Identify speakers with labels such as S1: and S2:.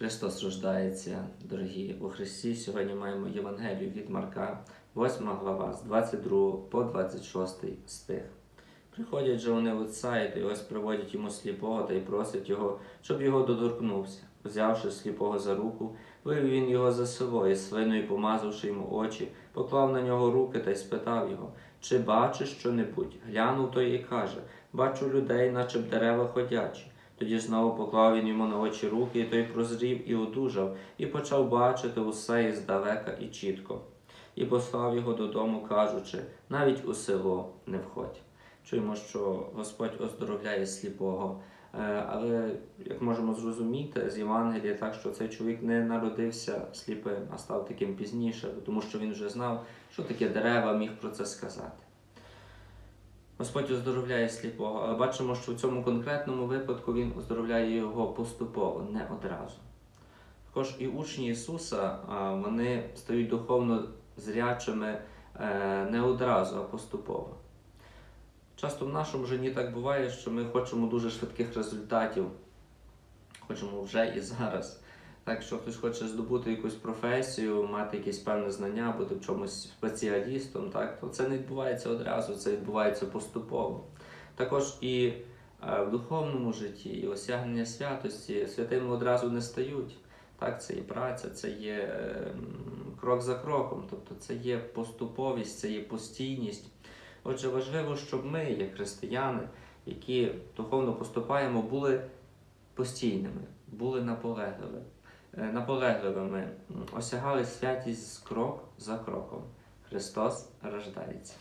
S1: Христос рождається, дорогі у Христі. Сьогодні маємо Євангелію від Марка, 8 глава, з 22 по 26 стих. Приходять же вони отця, і ось приводять йому сліпого та й просять його, щоб його доторкнувся. Взявши сліпого за руку, вивів він його за село свиною помазавши йому очі, поклав на нього руки та й спитав його, чи бачиш що-небудь? Глянув той і каже: Бачу людей, наче б дерева ходячі. Тоді знову поклав він йому на очі руки, і той прозрів і одужав, і почав бачити усе і здалека і чітко. І послав його додому, кажучи, навіть у село не входь. Чуємо, що Господь оздоровляє сліпого. Е, Але як можемо зрозуміти з Євангелія, так що цей чоловік не народився сліпим, а став таким пізніше, тому що він вже знав, що таке дерева, міг про це сказати. Господь оздоровляє сліпого, але бачимо, що в цьому конкретному випадку Він оздоровляє його поступово, не одразу. Також і учні Ісуса вони стають духовно зрячими е, не одразу, а поступово. Часто в нашому житті так буває, що ми хочемо дуже швидких результатів, хочемо вже і зараз. Так, якщо хтось хоче здобути якусь професію, мати якісь певне знання, бути в чомусь спеціалістом, так, то це не відбувається одразу, це відбувається поступово. Також і е, в духовному житті, і осягнення святості святими одразу не стають. Так, це є праця, це є е, крок за кроком, тобто це є поступовість, це є постійність. Отже, важливо, щоб ми, як християни, які духовно поступаємо, були постійними, були наполегливими, наполегливими, м, осягали святість крок за кроком. Христос рождається.